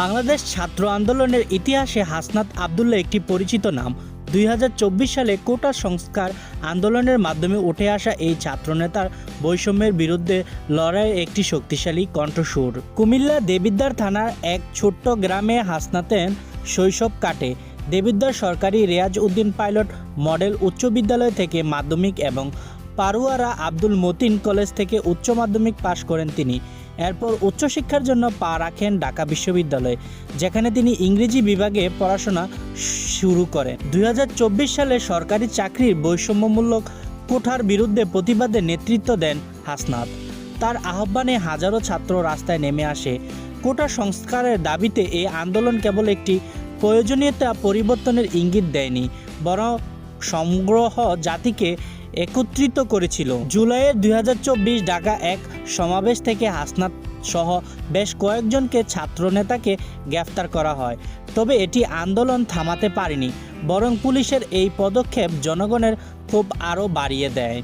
বাংলাদেশ ছাত্র আন্দোলনের ইতিহাসে হাসনাত আবদুল্লাহ একটি পরিচিত নাম। দুই হাজার চব্বিশ সালে কোটা সংস্কার আন্দোলনের মাধ্যমে উঠে আসা এই ছাত্রনেতার বৈষম্যের বিরুদ্ধে লড়াইয়ের একটি শক্তিশালী কণ্ঠস্বর। কুমিল্লা দেবিদ্বার থানার এক ছোট্ট গ্রামে হাসনাতেন শৈশব কাটে। দেবিদ্বার সরকারি রেয়াজ উদ্দিন পাইলট, মডেল উচ্চ বিদ্যালয় থেকে মাধ্যমিক এবং পারুয়ারা আব্দুল মতিন কলেজ থেকে উচ্চ মাধ্যমিক পাশ করেন তিনি। এরপর উচ্চশিক্ষার জন্য পা রাখেন ঢাকা বিশ্ববিদ্যালয়ে, যেখানে তিনি ইংরেজি বিভাগে পড়াশোনা শুরু করেন। দুই হাজার চব্বিশ সালে সরকারি চাকরির বৈষম্যমূলক কোঠার বিরুদ্ধে প্রতিবাদে নেতৃত্ব দেন হাসনাত। তার আহ্বানে হাজারো ছাত্র রাস্তায় নেমে আসে। কোটা সংস্কারের দাবিতে এই আন্দোলন কেবল একটি প্রয়োজনীয়তা পরিবর্তনের ইঙ্গিত দেয়নি, বরং সংগ্রহ জাতিকে একত্রিত করেছিল। জুলাইয়ের দু হাজার চব্বিশ ঢাকা এক সমাবেশ থেকে হাসনাত সহ বেশ কয়েকজনকে ছাত্রনেতাকে গ্রেফতার করা হয়। তবে এটি আন্দোলন থামাতে পারেনি, বরং পুলিশের এই পদক্ষেপ জনগণের ক্ষোভ আরও বাড়িয়ে দেয়।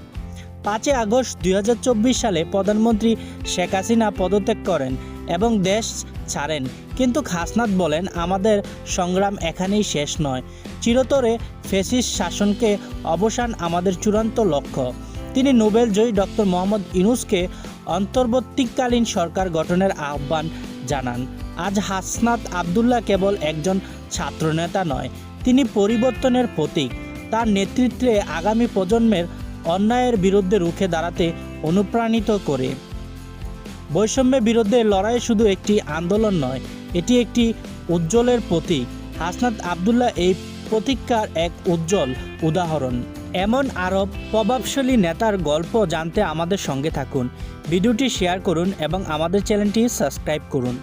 পাঁচই আগস্ট দুই হাজার চব্বিশ সালে প্রধানমন্ত্রী শেখ হাসিনা পদত্যাগ করেন। এবং দেশ ছাড়েন। কিন্তু খাসনাত বলেন, আমাদের সংগ্রাম এখানেই শেষ নয়। চিরতরে ফেসিস শাসনকে অবসান আমাদের চূড়ান্ত লক্ষ্য। তিনি নোবেল জয়ী ডক্টর মোহাম্মদ ইনুসকে অন্তর্বর্তীকালীন সরকার গঠনের আহ্বান জানান। আজ হাসনাত আবদুল্লাহ কেবল একজন ছাত্রনেতা নয়, তিনি পরিবর্তনের প্রতীক। তার নেতৃত্বে আগামী প্রজন্মের অন্যায়ের বিরুদ্ধে রুখে দাঁড়াতে অনুপ্রাণিত করে। বৈষম্যের বিরুদ্ধে লড়াই শুধু একটি আন্দোলন নয়, এটি একটি উজ্জ্বলের প্রতীক। হাসনাত আবদুল্লাহ এই প্রতীক্ষার এক উজ্জ্বল উদাহরণ। এমন আরব প্রভাবশালী নেতার গল্প জানতে আমাদের সঙ্গে থাকুন। ভিডিওটি শেয়ার করুন এবং আমাদের চ্যানেলটি সাবস্ক্রাইব করুন।